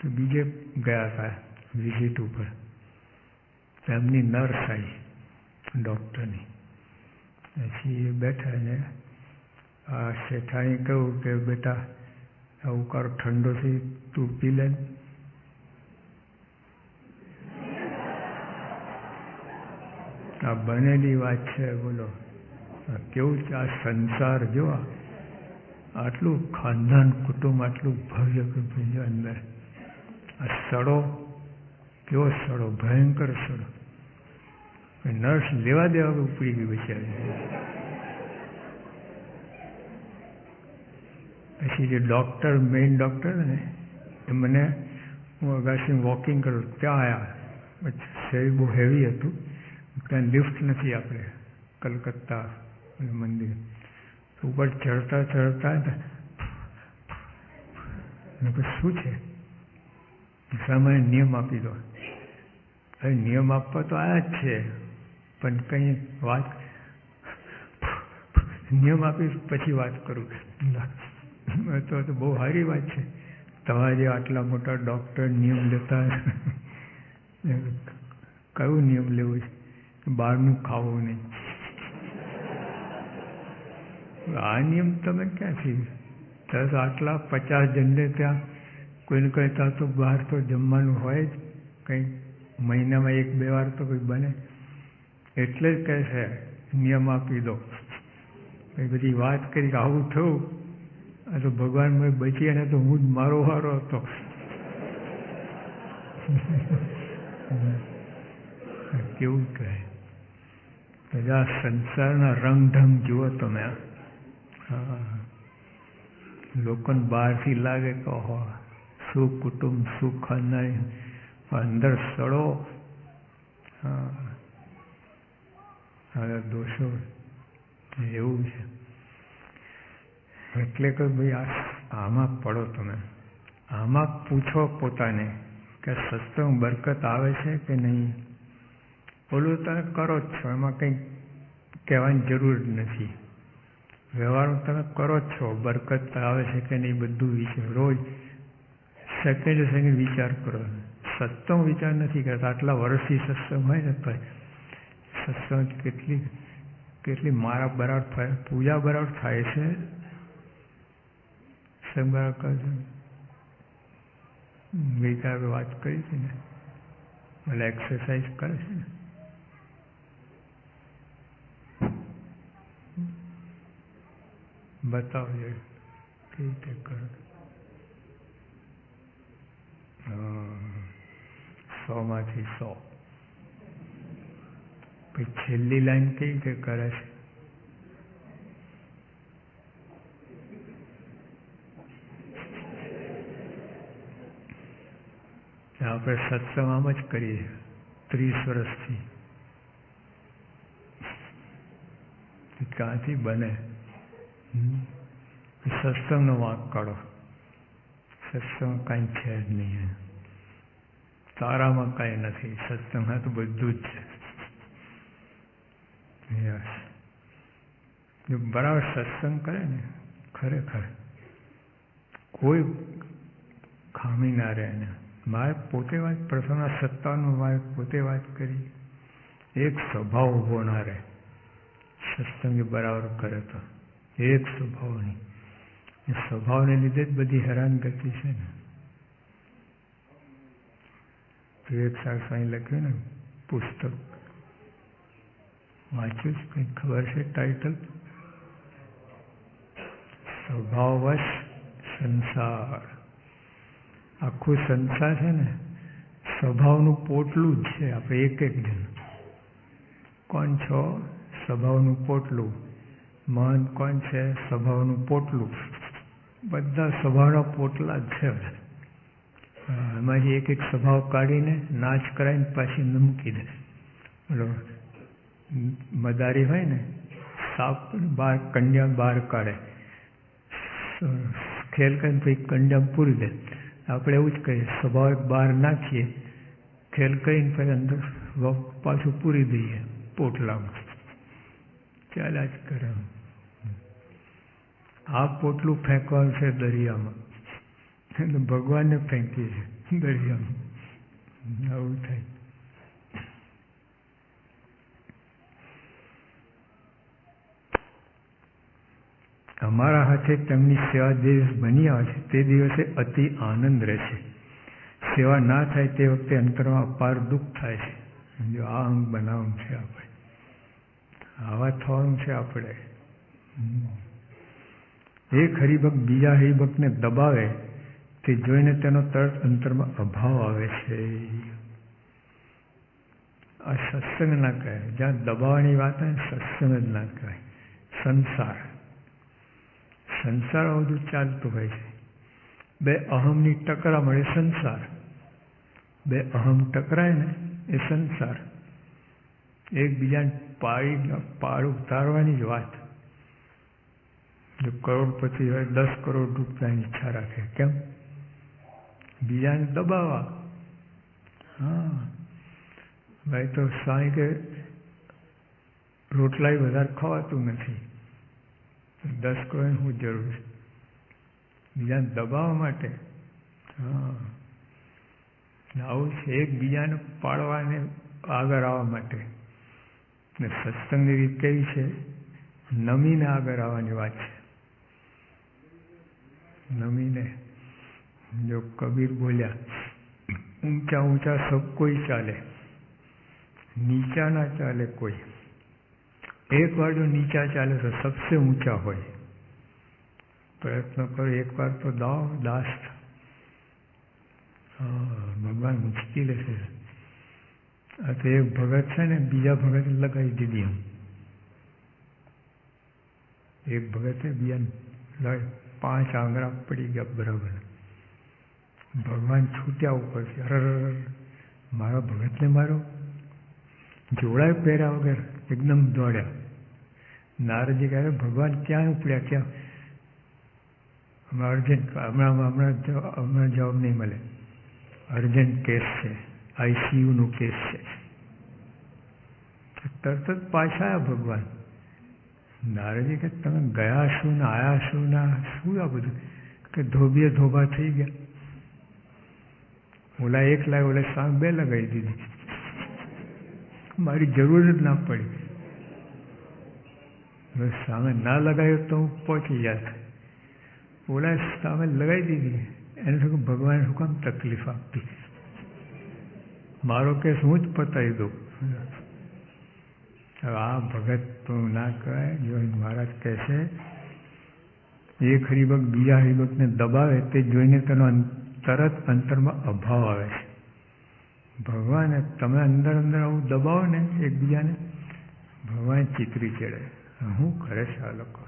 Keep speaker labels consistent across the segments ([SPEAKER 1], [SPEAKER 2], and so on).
[SPEAKER 1] તો બીજે ગયા હતા વિઝિટ ઉપર એમની નર્સ આવી ડૉક્ટરની પછી એ બેઠા ને આ શેઠાએ કહ્યું કે બેટા આવું કરો ઠંડો થઈ તું પી લે આ બનેલી વાત છે બોલો કેવું છે આ સંસાર જો આટલું ખાનદાન કુટુંબ આટલું ભવ્ય કુટુંબ અંદર આ સડો, કેવો સડો, ભયંકર સડો. નર્સ લેવા દેવા ઉપડી ગઈ બચાવી પછી જે ડૉક્ટર મેઇન ડૉક્ટર ને, એ મને હું અગાસી વોકિંગ કરું, ત્યાં આવ્યા શરીર બહુ હેવી હતું. ત્યાં લિફ્ટ નથી આપણે, કલકત્તા મંદિર. ઉપર ચડતા ચડતા શું છે? સામાન્ય નિયમ આપી દો. હવે નિયમ આપવા તો આયા જ છે, પણ કંઈ વાત નિયમ આપી પછી વાત કરું. તો બહુ સારી વાત છે. તમારે આટલા મોટા ડૉક્ટર નિયમ લેતા કયું નિયમ લેવું છે? બહારનું ખાવું નહીં. આ નિયમ તમે ક્યાંથી? દસ આટલા પચાસ જણને ત્યાં કોઈને કહેતા તો બહાર તો જમવાનું હોય જ, કંઈ મહિનામાં એક બે વાર તો કંઈ બને. એટલે જ કહે છે, નિયમ આપી દો. એ બધી વાત કરી, આવું થયું. આ તો ભગવાન મેં બચી અને તો હું જ મારો વારો હતો. કેવું કહે? બધા સંસારના રંગઢંગ જુઓ તમે. હા. લોકોને બહારથી લાગે કે શું કુટુંબ સુખ ખાનદાન અંદર સડો? દોષો એવું છે. એટલે કે ભાઈ આમાં પડો તમે. આમાં પૂછો પોતાને કે સત્સંગ બરકત આવે છે કે નહીં? ઓલું તમે કરો જ છો, એમાં કંઈ કહેવાની જરૂર નથી. વ્યવહાર તમે કરો જ છો, બરકત આવે છે કે નહીં બધું વિશે. રોજ સેકન્ડ સેકન્ડ વિચાર કરો. સત્સંગ વિચાર નથી કરતા. આટલા વર્ષથી સત્સંગ હોય ને સત્સંગ કેટલી કેટલી મારા બરાબર થાય. પૂજા બરાબર થાય છે. સત્સંગ બરાબર છે. ગઈકાલે વાત કરી છે ને. એટલે એક્સરસાઇઝ કરે છે ને. બતાવજો. કઈ રીતે કરો? સોમાંથી સો. પછી છેલ્લી લાઈન કઈ રીતે કરે છે? આપણે સત્સંગ આમ જ કરીએ, ત્રીસ વર્ષથી. ક્યાંથી બને? સત્સંગનો વાંક કાઢો. સત્સંગ કાંઈ છે જ નહીં તારામાં કાંઈ નથી. સત્સંગમાં તો બધું જ છે. યસ જો બરાબર સત્સંગ કરે ને, ખરેખર કોઈ ખામી ના રહે ને. મારે પોતે વાત, પ્રથમના સત્તાનું મારે પોતે વાત કરી. એક સ્વભાવ ઊભો ના રહે. સત્સંગ બરાબર કરે તો. એક સ્વભાવ નહીં. એ સ્વભાવને લીધે જ બધી હેરાનગતિ છે ને. સાહેબ અહીં લખ્યું ને, પુસ્તક. વાંચ્યું જ કંઈક ખબર છે ટાઇટલ સ્વભાવવશ સંસાર. આખું સંસાર છે ને, સ્વભાવનું પોટલું જ છે આપણે એક એક જણ. કોણ છો? સ્વભાવનું પોટલું. મન કોણ છે? સ્વભાવનું પોટલું. બધા સભાના પોટલા જ. છે એમાંથી એક એક સ્વભાવ કાઢીને નાચ કરાવીને પાછી મૂકી દે. બોલો મદારી હોય ને, સાપ બહાર કન્યા બહાર કાઢે. ખેલ કરીને પછી કન્યા પૂરી દે. આપણે એવું જ કહીએ સ્વભાવ બહાર નાખીએ, ખેલ કરીને પછી અંદર પાછું પૂરી દઈએ પોટલામાં. ચાલ્યા જ કરે. આ પોટલું ફેંકવાનું છે દરિયામાં. એટલે ભગવાનને ફેંકીએ છે દરિયામાં. આવું થાય. અમારા હાથે તેમની સેવા દિવસ બની આવે છે, તે દિવસે અતિ આનંદ રહેશે. સેવા ના થાય તે વખતે અંતરમાં અપાર દુઃખ થાય છે. જો આ અંગ બનાવવાનું છે આપણે. આવા થવાનું છે આપણે. એક હરિભક્ત બીજા હરિભક્તને દબાવે, તે જોઈને તેનો તરત અંતરમાં અભાવ આવે છે. આ સત્સંગ ના કહે જ્યાં દબાવવાની વાત હોય સત્સંગ જ ના કહે સંસાર. સંસાર બધું ચાલતું હોય છે. બે અહમની ટકરા મળે સંસાર. બે અહમ ટકરાય ને, એ સંસાર. એકબીજાને પાડી, પાડ, ઉતારવાની જ વાત. જો કરોડપતિ હોય દસ કરોડ રૂપિયાની ઈચ્છા રાખે કેમ બીજાને દબાવવા હા ભાઈ તો સાંઈ કે રોટલાય વધારે ખવાતું નથી દસ કરોડ શું જરૂર છે બીજાને દબાવવા માટે હા આવું છે એકબીજાને પાડવાને આગળ આવવા માટે ને સત્સંગની રીત કેવી છે નમીને આગળ આવવાની વાત છે નમીને જો કબીર બોલ્યા, ઊંચા ઊંચા સબ કોઈ ચાલે? નીચા ના ચાલે કોઈ? એક વાર જો નીચા ચાલે તો સબસે ઊંચા હોય. પ્રયત્ન કરો, એક વાર તો દાવ દાસ ભગવાન મુશ્કેલ છે આ તો એક ભગત છે ને, બીજા ભગત લગાવી દીધી એક ભગતે બીજા પાંચ આંગળા પડી ગયા બરાબર. ભગવાન છૂટ્યા ઉપરથી અરર, મારા ભગતને મારો. જોડાય પહેર્યા વગર એકદમ દોડ્યા. નારદજી કહે ભગવાન ક્યાં ઉપડ્યા? ક્યાં? હમણાં અર્જન્ટ હમણાં હમણાં હમણાં જવાબ નહીં મળે. અર્જન્ટ કેસ છે. આઈસીયુનો કેસ છે. તરત જ પાછા આવ્યા ભગવાન. નારદજી કે તમે ગયા શું ને આયા શું ના શું આ બધું કે ધોબીએ ધોબા થઈ ગયા ઓલા એક લાય ઓલા સાંગ બે લગાવી દીધી મારી જરૂર જ ના પડી સામે ના લગાવ્યો તો હું પહોંચી જાત ઓલા સામે લગાવી દીધી એને શું ભગવાન શું કામ તકલીફ આપતી મારો કેસ હું જ પતાવી દઉં હવે આ ભગત તો ના કહેવાય જો મહારાજ કહે છે એક હરિભક્ત બીજા હરિભક્તને દબાવે તે જોઈને તેનો તરત અંતરમાં અભાવ આવે છે ભગવાન તમે અંદર અંદર આવું દબાવો ને એકબીજાને ભગવાન ચિતરી ચડે હું કરે છે આ લોકો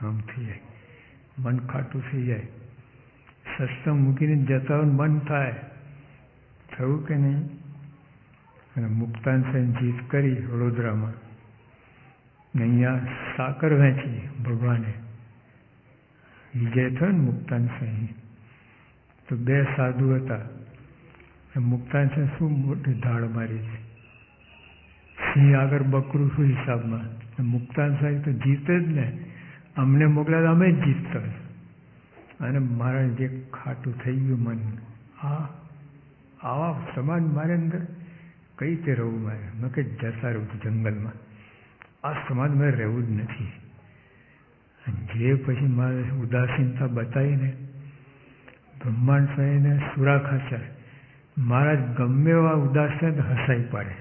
[SPEAKER 1] આમ થઈ જાય મન ખાટું થઈ જાય સત્સંગ મૂકીને જતા મન થાય થયું કે નહીં મુક્તાન સેન જીત કરી વડોદરામાં. ને અહીંયા સાકર વહેંચી ભગવાને. વિજય થયો ને મુક્તાન સેન તો બે સાધુ હતા. મુક્તાન સેન શું મોટી ધાડ મારી છે? સિંહ આગળ બકરું શું હિસાબમાં? મુક્તાન સાહેબ તો જીતે જ ને. અમને મોકલ્યા અમે જ જીતતા. અને મારા જે ખાટું થઈ ગયું મન, આ આવા સમાજ મારે અંદર કઈ રીતે રહું મારે? મેં કે જતા રહું છું જંગલમાં. આ સમાજમાં રહેવું જ નથી. જે પછી મારે ઉદાસીનતા બતાવીને, બ્રહ્માંડ સ્વામીને સુરાખાચાર મારા ગમે એવા ઉદાસીન હસાઈ પાડે.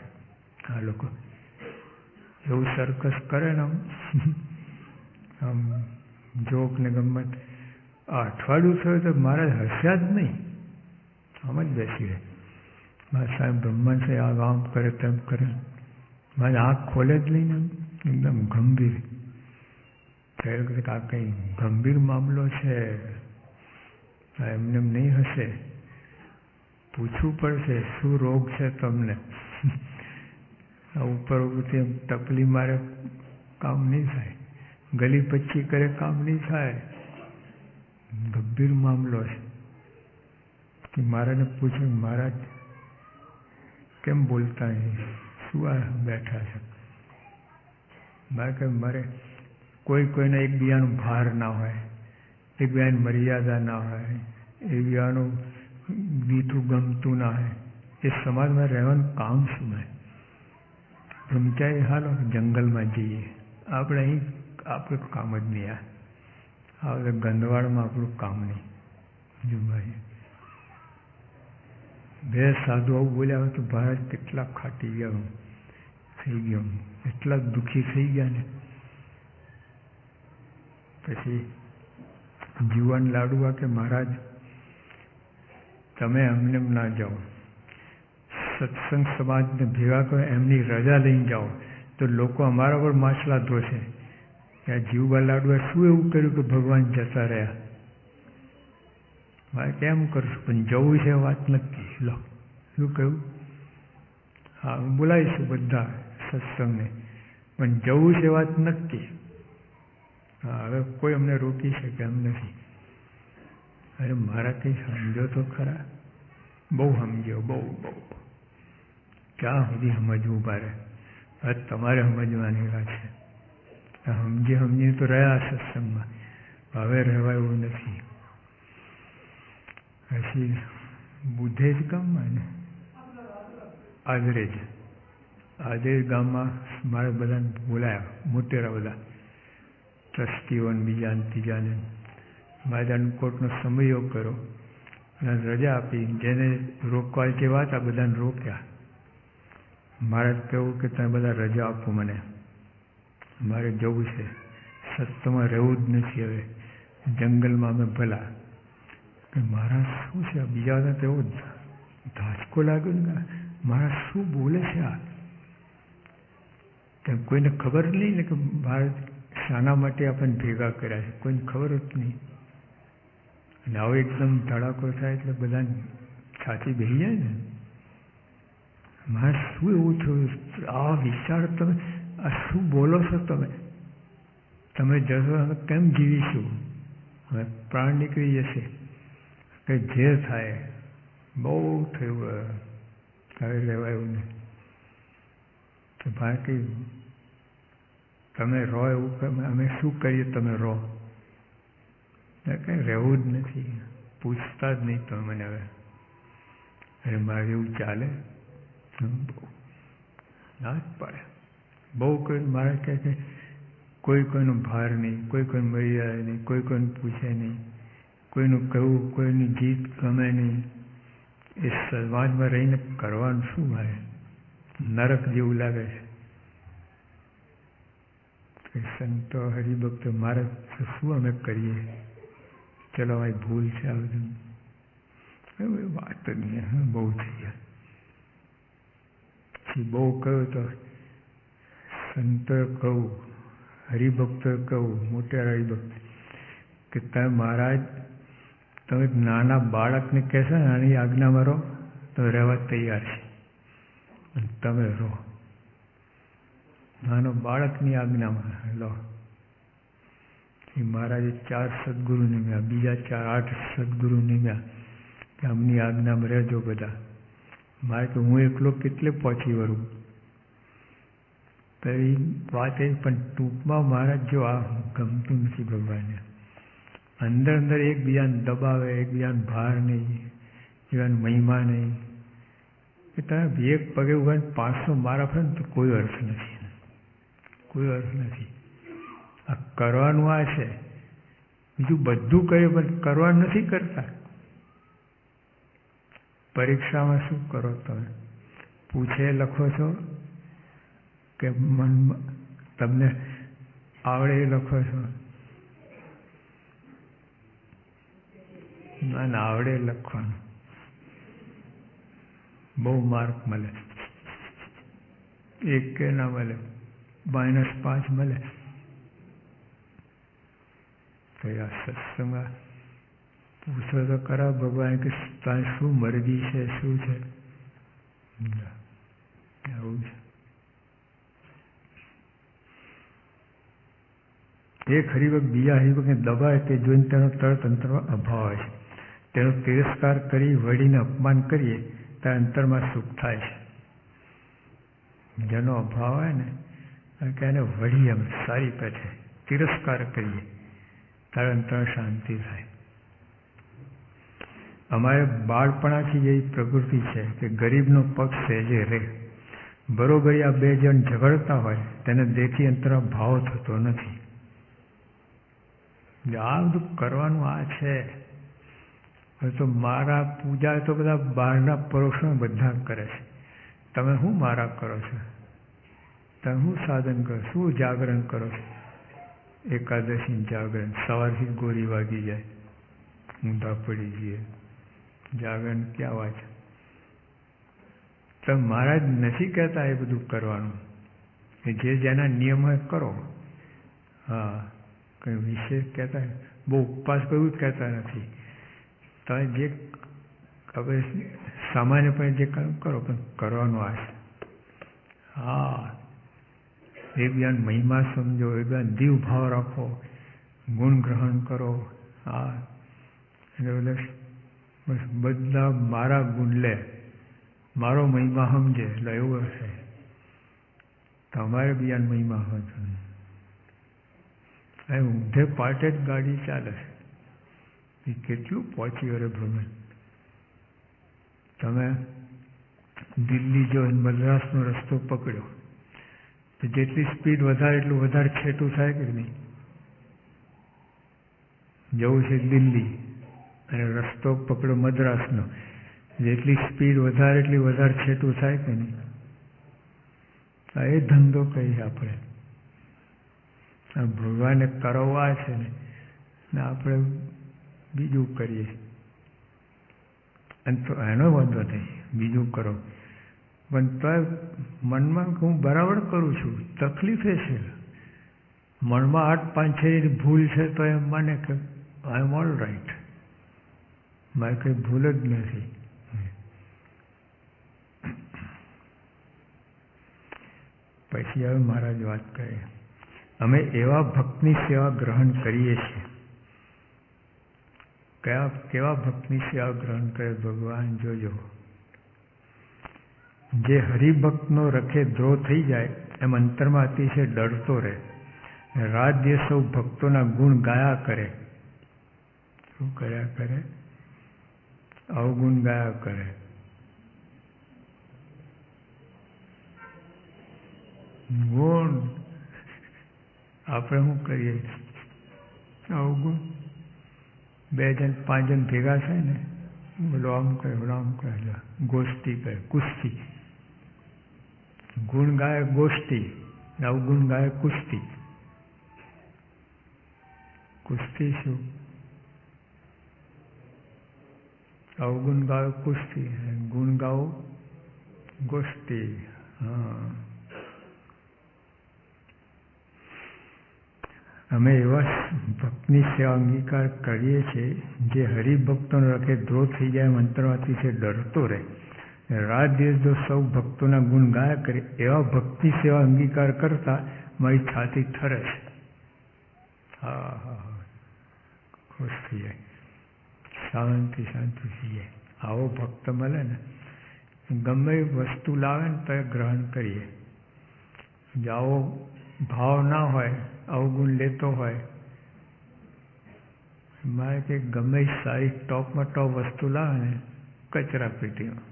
[SPEAKER 1] આ લોકો એવું સરકસ કરે ને આમ. આમ જોક ને ગમત. આ અઠવાડિયું થયું તો મારા હસ્યા જ નહીં. આમ જ બેસી રહે. મારા સાહેબ બ્રહ્મન છે આ આમ કરે તેમ કરે મારી આંખ ખોલે જ નહીં એકદમ ગંભીર ત્યારે કે આ કંઈ ગંભીર મામલો છે એમને એમ નહીં હશે પૂછવું પડશે શું રોગ છે તમને ઉપર ઉપરથી એમ તકલી મારે કામ નહીં થાય ગલી પચ્ચી કરે કામ નહીં થાય ગંભીર મામલો છે કે મારાને પૂછ્યું મહારાજ કેમ બોલતા નહીં શું આ બેઠા છે? મારે કે મારે કોઈ કોઈને એકબીજાનો ભાર ના હોય એકબીજાની મર્યાદા ના હોય એ વિયાનું ગીતું ગમતું ના હોય. એ સમાજમાં રહેવાનું કામ શું હોય? ગમચાય હાલો, જંગલમાં જઈએ. આપણે અહીં આપણું કામ જ નહીં આ. ગંદવાડમાં આપણું કામ નહીં. જુભાઈ બે સાધુ આવું બોલ્યા તો ભારત કેટલા ખાટી ગયા થઈ ગયો. એટલા દુઃખી થઈ ગયા ને. પછી જીવન લાડુઆ કે મહારાજ, તમે એમને ના જાઓ. સત્સંગ સમાજને ભેગા કરો, એમની રજા લઈને જાઓ. તો લોકો અમારા પર માછલા ધોશે. કે આ જીવબા લાડુએ શું એવું કર્યું કે ભગવાન જતા રહ્યા? મારે કેમ કરશું? પણ જવું છે વાત નક્કી. લો. શું કહ્યું? હા, હું બોલાવીશું બધા સત્સંગને. પણ જવું છે વાત નક્કી. હા, હવે કોઈ અમને રોકી શકે એમ નથી. અરે, મારા કંઈ સમજો તો ખરા. બહુ સમજ્યો બહુ બહુ ક્યાં સુધી સમજવું પારે હવે તમારે સમજવાની વાત છે. સમજી સમજીને તો રહ્યા સત્સંગમાં. હવે રહેવા એવું નથી. પછી બુદ્ધે જ ગામમાં ને આદરે જ આદરે ગામમાં મારે બધાને બોલાયા, મોટેરા બધા. ટ્રસ્ટીઓને બીજા ત્રીજાને મારે કોર્ટનો સમયો કર્યો. અને રજા આપી. જેને રોકવા હતા બધાને રોક્યા. મારે કહેવું કે તમે બધા રજા આપો મને. મારે જવું છે. સત્યમાં રહેવું જ નથી હવે. જંગલમાં અમે ભલા. મારા શું છે બીજાને તેવો ધાચકો લાગ્યો ને મારા શું બોલે છે આ કે કોઈને ખબર નહીં ને કે મારે શાના માટે આપણને ભેગા કર્યા છે કોઈને ખબર જ નહીં અને આવો એકદમ ધડાકો થાય એટલે બધાને છાતી બેસી જાય ને મારે શું એવું થયું આ વિચાર તમે આ શું બોલો છો તમે તમે જશો કેમ જીવીશું હવે પ્રાણ નીકળી જશે કે જે થાય, બહુ થયું હવે. લેવાયું નહીં. કે બાકી તમે રહો એવું અમે શું કરીએ તમે રહો? કંઈ રહેવું જ નથી. પૂછતા જ નહીં તમે મને હવે. અરે મારે એવું ચાલે? ના જ પડે. બહુ કોઈ મારે કહે કે કોઈ કોઈનો ભાર નહીં, કોઈ કોઈ મર્યાદા નહીં, કોઈ કોઈને પૂછે નહીં. કોઈનું કહેવું, કોઈની જીત ગમે નહીં, એ સમાજમાં રહીને કરવાનું શું ભાઈ? નરક જેવું લાગે છે. સંતો હરિભક્તો, મારે શું અમે કરીએ? ચલો ભાઈ, ભૂલ છે આ બધું. વાત નહીં બહુ થઈ ગયા પછી બહુ કહ્યું તો સંતો કહું, હરિભક્તો કહું, મોટા હરિભક્ત, કે તમે મહારાજ તમે નાના બાળકને કહેશો ને આની આજ્ઞામાં રહો, તો રહેવા તૈયાર છે. તમે રહો. નાનો બાળકની આજ્ઞામાં લો એ મહારાજે ચાર સદગુરુ નિમ્યા બીજા ચાર, આઠ સદગુરુ નિમ્યા કે આમની આજ્ઞામાં રહેજો બધા. મારે તો હું એકલો કેટલે પહોંચી વળું? તો એ વાત એ, પણ ટૂંકમાં મહારાજ જો આ ગમતું નથી ભગવાનને. અંદર અંદર એકબીજાને દબાવે, એકબીજાને ભાર નહીં, એકબીજાને મહિમા નહીં. કે તમે એક પગે ઊભા પાંચસો મારા ફરે તો કોઈ અર્થ નથી. કોઈ અર્થ નથી. આ કરવાનું આ છે. બીજું બધું કરે પણ કરવાનું નથી કરતા. પરીક્ષામાં શું કરો તમે? પૂછે લખો છો કે મનમાં તમને આવડે લખો છો? ના ના આવડે લખવાનું. બહુ માર્ક મળે. એક કે ના મળે. માઇનસ પાંચ મળે. તો આ સત્સંગ પૂછો તો ખરા ભગવાન કે ત્યાં શું મરજી છે, શું છે? આવું છે. એક હરિભક્ત બીજા હરિભક્તને દબાય તે જોઈને તેનો તરત અંતરમાં અભાવ છે. તેનો તિરસ્કાર કરી વળીને અપમાન કરીએ ત્યારે અંતરમાં સુખ થાય છે. જેનો અભાવ હોય ને કે એને વળી અમે સારી પેઠે તિરસ્કાર કરીએ ત્યારે અંતર શાંતિ થાય. અમારે બાળપણાથી એવી પ્રકૃતિ છે કે ગરીબનો પક્ષ સહેજે રહે બરોબર આ બે જણ ઝઘડતા હોય, તેને દેખી અંતર ભાવ થતો નથી. આ બધું કરવાનું આ છે. હવે તો મારા પૂજા તો બધા બહારના પરોક્ષમાં બધા કરે છે. તમે શું મારા કરો છો? તમે શું સાધન કરો શું જાગરણ કરો છો? એકાદશી જાગરણ, સવારથી ગોળી વાગી જાય, ઊંધા પડી જઈએ. જાગરણ ક્યાં વાંચે? તમે મહારાજ નથી કહેતા એ બધું કરવાનું. કે જે જેના નિયમ કરો. હા, કંઈ વિશેષ કહેતા બહુ ઉપવાસ કરવું જ કહેતા નથી. તમે જે હવે સામાન્યપણે જે કામ કરો, પણ કરવાનું આ હા. એ જ્ઞાન મહિમા સમજો એ જ્ઞાન દીવ ભાવ રાખો, ગુણ ગ્રહણ કરો. હા. એટલે બસ બધા મારા ગુણ લે. મારો મહિમા સમજે, એટલે એવું હશે. તમારે બીજા મહિમા સમજો ઊંધે પાટે જ ગાડી ચાલે છે. એ કેટલું પહોંચી વળે ભ્રમણ તમે દિલ્હી જો મદ્રાસનો રસ્તો પકડ્યો, તો જેટલી સ્પીડ વધારે એટલું વધારે છેટું થાય કે નહીં? જવું છે દિલ્હી અને રસ્તો પકડો મદ્રાસનો. જેટલી સ્પીડ વધારે એટલી વધારે છેટું થાય કે નહીં? આ એ ધંધો કહીએ આપણે. આ ભગવાને કરવા છે ને. ને આપણે બીજું કરીએ. અને તો એનો વાંધો નહીં. બીજું કરો. પણ તો મનમાં હું બરાબર કરું છું. તકલીફ છે. મનમાં આઠ પાંચ છ ભૂલ છે તો એમ માને કે આઈ એમ ઓલ રાઈટ મારે કંઈ ભૂલ જ નથી. પછી હવે મહારાજ વાત કરે. અમે એવા ભક્તની સેવા ગ્રહણ કરીએ છીએ. કયા, કેવા ભક્તની સેવા ગ્રહણ કરે ભગવાન જોજો. જે હરિભક્તનો રખે દ્રોહ થઈ જાય, એમ અંતરમાં અતિશય ડરતો રહે. દિવસ સૌ ભક્તોના ગુણ ગાયા કરે. શું કર્યા કરે? અવગુણ ગાયા કરે. ગુણ. આપણે શું કરીએ? અવગુણ. બે જણ, પાંચ જણ ભેગા થાય ને, બોલો આમ કહે, બોલો આમ કહે ગોષ્ઠી કહે, કુસ્તી. ગુણ ગાય ગોષ્ઠી અવગુણ ગાય કુસ્તી. કુસ્તી શું? અવગુણ ગાયો કુસ્તી, ગુણ ગાઓ ગોષ્ઠી, હા. અમે એવા ભક્તની સેવા અંગીકાર કરીએ છીએ, જે હરિભક્તોનો રખે ધ્રો થઈ જાય, મંત્રમાંથી છે, ડરતો રહે. રાત દિવસ જો સૌ ભક્તોના ગુણ ગાયા કરે, એવા ભક્તિ સેવા અંગીકાર કરતા મારી છાતી ઠરે છે. હા હા હા. ખુશ થઈ જાય. શાંતિ શાંતિ થઈ જાય. આવો ભક્ત મળે ને, ગમે વસ્તુ લાવે ને, તો ગ્રહણ કરીએ. જાઓ, ભાવ ના હોય અવગુણ લેતો હોય. મારે કે ગમે સારી ટોપમાં ટોપ વસ્તુ લાવે ને કચરા પેટીમાં.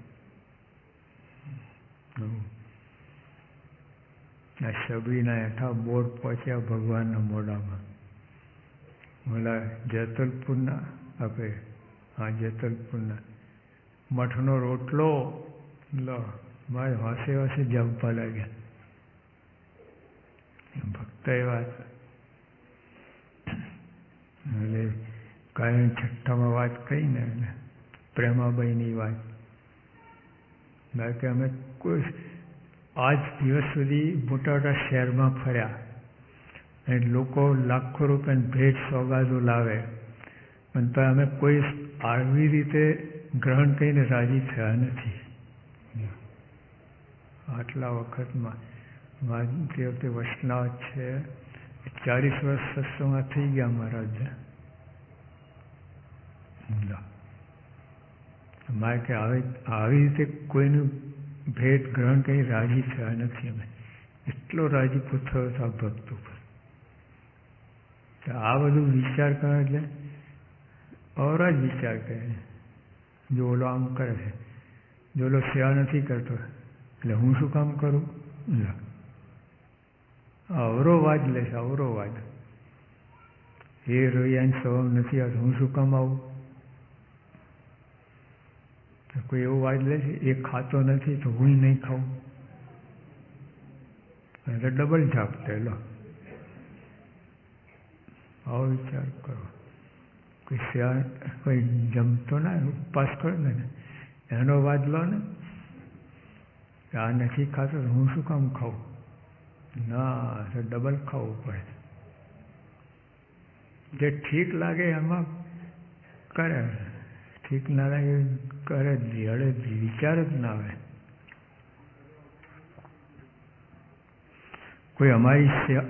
[SPEAKER 1] આ શબરીના હેઠા બોર્ડ પહોંચ્યા ભગવાનના મોઢામાં. ઓલા જેતલપુરના આપે હા જેતલપુરના મઠનો રોટલો લો મારે હોશે હોશે જમવા લાગ્યા. ભક્ત એવા એટલે કાયમ છઠ્ઠામાં વાત કહી ને પ્રેમાબાઈની વાત. બાકી અમે કોઈ આજ દિવસ સુધી મોટા મોટા શહેરમાં ફર્યા. અને લોકો લાખો રૂપિયાની ભેટ સોગાદો લાવે. પણ અમે કોઈ આવી રીતે ગ્રહણ કરીને રાજી થયા નથી. આટલા વખતમાં તે વખતે વૈષ્ણવ છે. ચાલીસ વર્ષ સત્સંગમાં થઈ ગયા મહારાજ. મારે કે આવી આવી રીતે કોઈનું ભેટ ગ્રહણ કંઈ રાજી થયા નથી અમે. એટલો રાજીપો થયો હતો આ ભક્ત ઉપર આ બધું વિચાર કરે એટલે અવરાજ વિચાર કરે. જો ઓલો આમ કરે છે. જો ઓલો સેવા નથી કરતો, એટલે હું શું કામ કરું? અવરો વાજ લેશે અવરો વાજ એ રોયાન સ્વભાવ નથી આવતો, હું શું કામ આવું કોઈ એવો વાજ લે છે એ ખાતો નથી તો હું નહીં ખાઉં. એટલે ડબલ જાપ લો. આવો વિચાર કરો. કોઈ શિયાળ, કોઈ જમતો ના ઉપવાસ કરો ને એનો વાજ લો ને. આ નથી ખાતો હું શું કામ ખાઉં? ના, એટલે ડબલ ખાવું પડે. જે ઠીક લાગે એમાં કરે. ઠીક ના લાગે કરે જ નહીં હળે જ વિચાર જ ના આવે. કોઈ અમારી સેવા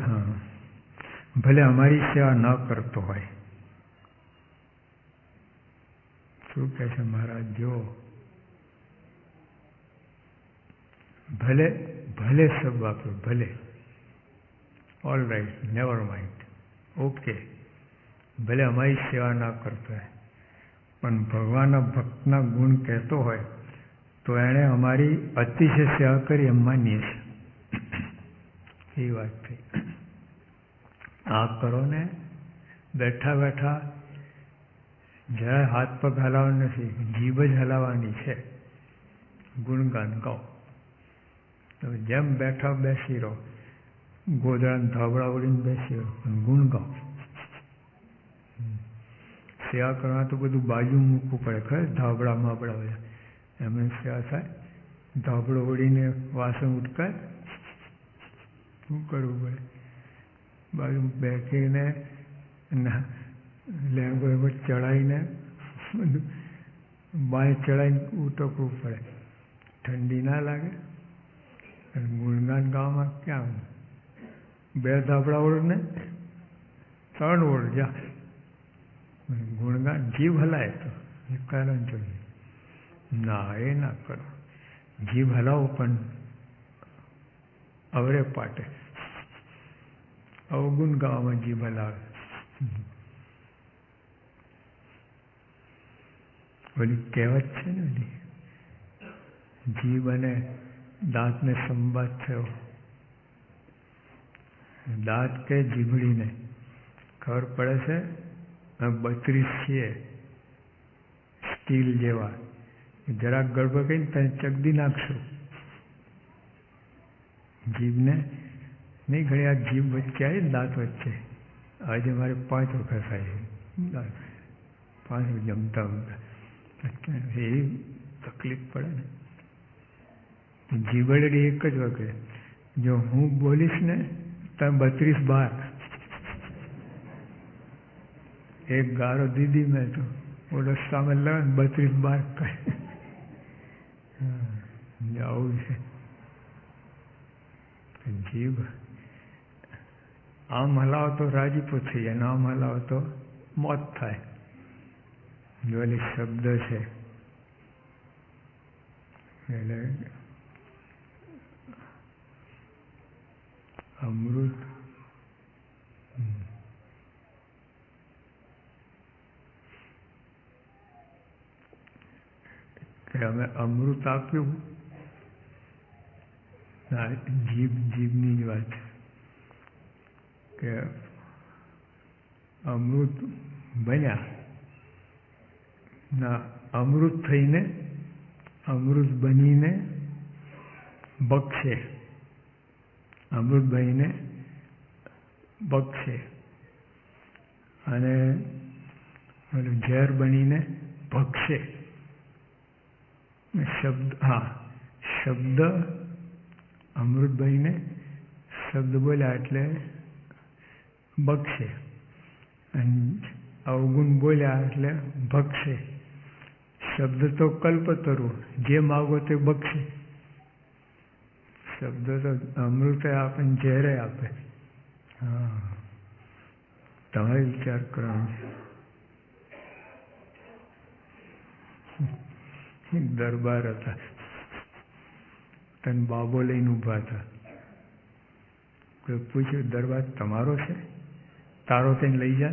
[SPEAKER 1] ભલે અમારી સેવા ન કરતો હોય. શું કહે છે મહારાજ? જો. ભલે ભલે શબ્દ વાપરો, ભલે. All right never mind okay ભલે અમારી સેવા ના કરતો હોય. પણ ભગવાનના ભક્તના ગુણ કહેતો હોય, તો એણે અમારી અતિશય સેવા કરી એમ માનીએ છીએ. એ વાત થઈ આ કરો ને. બેઠા બેઠા જરાય હાથ પગ હલાવવા નથી, જીભ જ હલાવવાની છે. ગુણગાન ગાઓ. તો જેમ બેઠા બેસી રહો ગોદડા ધાબળા ઉડીને બેસી રહો પણ ગુણ ગાઓ સેવા કરવા તો બધું બાજુ મૂકવું પડે ખરે ધાબળા માબળા હોય એમને સેવા થાય ધાબળો ઉડીને વાસણ ઉટકાય શું કરવું પડે બાજુ બેસીને લેંગો એમાં ચડાવીને બધું બાય ચડાવીને ઉટકવું પડે ઠંડી ના લાગે અને ગુણગાન ગાવામાં ક્યાં બે ધાબળા ઓળ ને ત્રણ ઓળ જા ગુણગાન જીવ હલાય તો કારણ જોઈએ ના, એ ના કરો. જીવ હલાવો પણ અવરે પાટે. અવગુણ ગાવામાં જીભ હલાવે. ઓલી કહેવત છે ને ઓલી? જીભ અને દાંતને સંવાદ થયો. દાંત કે જીભડીને ખબર પડે છે? બત્રીસ છીએ. સ્ટીલ જેવા. જરાક ગડબડ કહીને તને ચગદી નાખશું. જીભને નહીં ઘણી આ જીભ વચ્ચે આવી દાંત વચ્ચે. આજે મારે પાંચ વખત આવી પાંચ જમતા જમતા. એવી તકલીફ પડે ને. જીભડેડી એક જ વખત. જો હું બોલીશ ને તમે બત્રીસ બાર. એક ગારો દીદી મેં તો ઓલો સામે લગાવે ને બત્રીસ બાર કહે. આવું છે. જીભ આમ હલાવો તો રાજીપો થઈ જાય આમ હલાવો તો મોત થાય. જોલી શબ્દ છે. એટલે અમૃત. અમે અમૃત આપ્યું. જીભ, જીભની જ વાત. કે અમૃત બન્યા. ના, અમૃત થઈને, અમૃત બનીને બક્ષે અમૃત બનીને બક્ષે અને ઝેર બનીને ભક્ષે. શબ્દ, હા, શબ્દ અમૃતભાઈને શબ્દ બોલ્યા એટલે બક્ષે અને અવગુણ બોલ્યા એટલે ભક્ષે. શબ્દ તો કલ્પતરુ, જે માગો તે બક્ષે શબ્દ તો અમૃત આપે ને ઝેરે આપે. હા. તમારે વિચાર કરો. દરબાર હતા. તને બાબો લઈને ઊભા હતા. કોઈ પૂછ્યું, દરબાર તમારો છે? તારો તેને લઈ જા.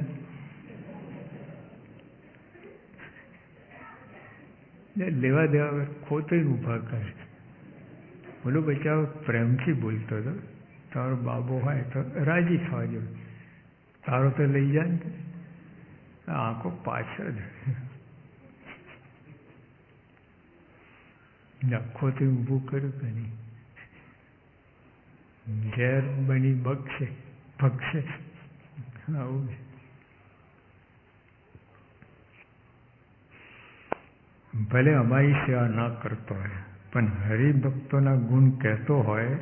[SPEAKER 1] લેવા દેવા ખોતે ઊભા કરે. બોલો બચાવ પ્રેમથી બોલતો હતો. તારો બાબો હોય તો રાજી થવા જોઈએ તારો તો લઈ જાય ને. આંખો પાછળ નખોથી ઊભું કર્યું કે નહીં? ઝેર બની બગશે ભગશે આવું ભલે અમારી સેવા ના કરતો હોય. પણ હરિભક્તોના ગુણ કહેતો હોય,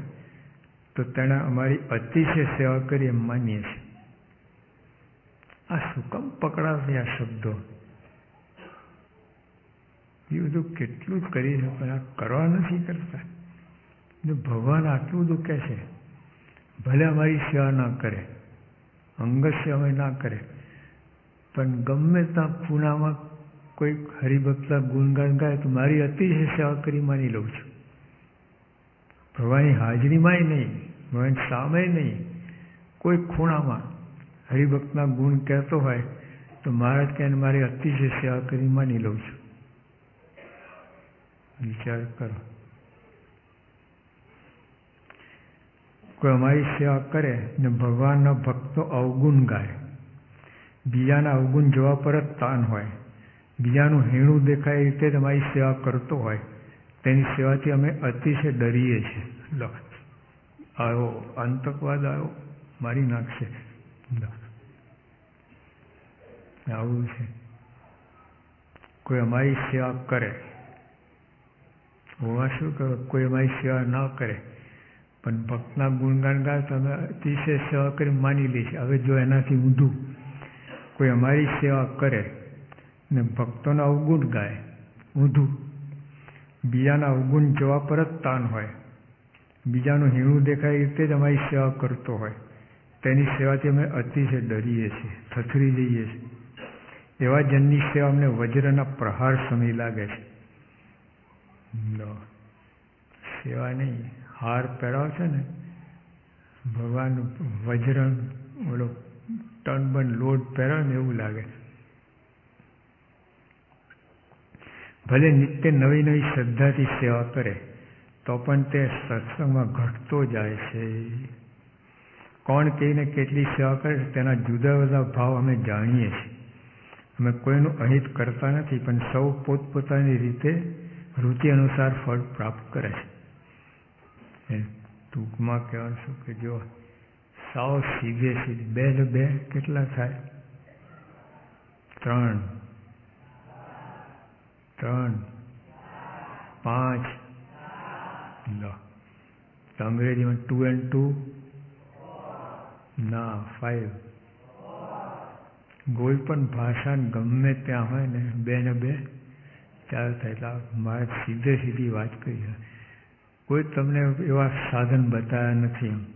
[SPEAKER 1] તો તેણે અમારી અતિશય સેવા કરી એમ માનીએ છીએ. આ શું કામ પકડાશે આ શબ્દો? એ બધું કેટલું કરી છે પણ આ કરવા નથી કરતા. ભગવાન આટલું બધું કહે છે, ભલે અમારી સેવા ના કરે, અંગત સેવા ના કરે, પણ ગમે ત્યાં પૂનામાં કોઈ હરિભક્તના ગુણગાન ગાય તો મારી અતિશય સેવા કરી માની લઉં છું. ભગવાનની હાજરીમાંય નહીં, ભગવાન સામે નહીં, કોઈ ખૂણામાં હરિભક્તના ગુણ કહેતો હોય તો મહારાજ કહે મારી અતિશય સેવા કરી માની લઉં છું. વિચાર કરો. કોઈ અમારી સેવા કરે ને ભગવાનના ભક્તો અવગુણ ગાય. બીજાના અવગુણ જોવા પર જ તાન હોય. બીજાનું હેણું દેખાય એ રીતે તમારી સેવા કરતો હોય, તેની સેવાથી અમે અતિશય ડરીએ છીએ. લો. આવ્યો આતંકવાદ આવ્યો મારી નાખશે આવું છે. કોઈ અમારી સેવા કરે. હોવા શું કરો? કોઈ અમારી સેવા ન કરે. પણ ભક્તના ગુણગાન ગા તમે અતિશય સેવા કરી માની લઈશું હવે જો એનાથી ઊંધું કોઈ અમારી સેવા કરે ને ભક્તોના અવગુણ ગાય. ઊંધું બીજાના અવગુણ જોવા પર જ તાન હોય. બીજાનું હીણું દેખાય રીતે જ અમારી સેવા કરતો હોય. તેની સેવાથી અમે અતિશય ડરીએ છીએ, થથરી જઈએ છીએ. એવા જનની સેવા અમને વજ્રના પ્રહાર સમય લાગે છે. સેવા નહીં હાર પહેરાવ છે ને, ભગવાન વજ્ર ઓલો ટન બન લોટ પહેરાવે ને એવું લાગે ભલે નિત્ય નવી નવી શ્રદ્ધાથી સેવા કરે, તો પણ તે સત્સંગમાં ઘટતો જાય છે. કોણ કહીને કેટલી સેવા કરે છે, તેના જુદા જુદા ભાવ અમે જાણીએ છીએ. અમે કોઈનું અહિત કરતા નથી, પણ સૌ પોતપોતાની રીતે રુચિ અનુસાર ફળ પ્રાપ્ત કરે છે. ટૂંકમાં કહેવાનું છું કે જો સાવ સીધે સીધી, બે ને બે કેટલા થાય? ત્રણ. ત્રણ, પાંચ, લો. અંગ્રેજીમાં ટુ એન્ડ ટુ ના ફાઈવ કોઈ પણ ભાષા ગમે ત્યાં હોય ને, બે ને બે, ચાર થાય. એટલે મારે સીધે સીધી વાત કરી કોઈ તમને એવા સાધન બતાવ્યા નથી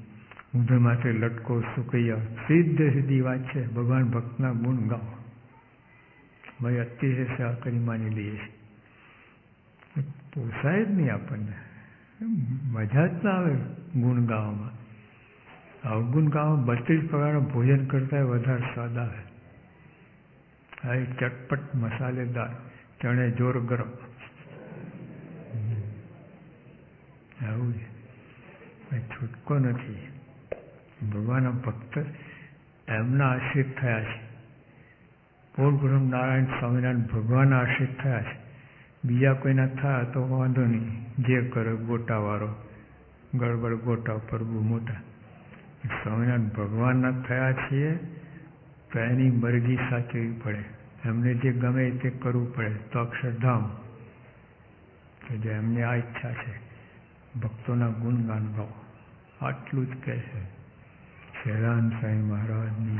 [SPEAKER 1] ઊંધે માટે લટકો, સુકૈયા. સીધે સીધી વાત છે. ભગવાન ભક્તના ગુણ ગાઓ. ભાઈ અતિશય સેવા કરી માની લઈએ છીએ. પોસાય જ નહીં આપણને. મજા જ ના આવે ગુણ ગાવામાં. અવગુણ ગાવામાં બત્રીસ પ્રકારના ભોજન કરતા વધારે સ્વાદ આવે. આ ચટપટ મસાલેદાર, ચણે જોર ગરમ. આવું છે. છૂટકો નથી. ભગવાનના ભક્ત એમના આશ્રિત થયા છે. પૂર્ણ નારાયણ સ્વામિનારાયણ ભગવાનના આશ્રિત થયા છે. બીજા કોઈના થયા તો વાંધો નહીં. જે કરે ગોટાવાળો, ગડબડ ગોટા ઉપર બહુ મોટા સ્વામિનારાયણ ભગવાનના થયા છીએ, તો એની મરજી સાચવવી પડે. એમને જે ગમે તે કરવું પડે, તો અક્ષરધામ. તો જે એમની આ ઈચ્છા છે. ભક્તોના ગુણગાન ગાઓ. આટલું જ કહે છે. શહેરાન સાંઈ મહારાજની.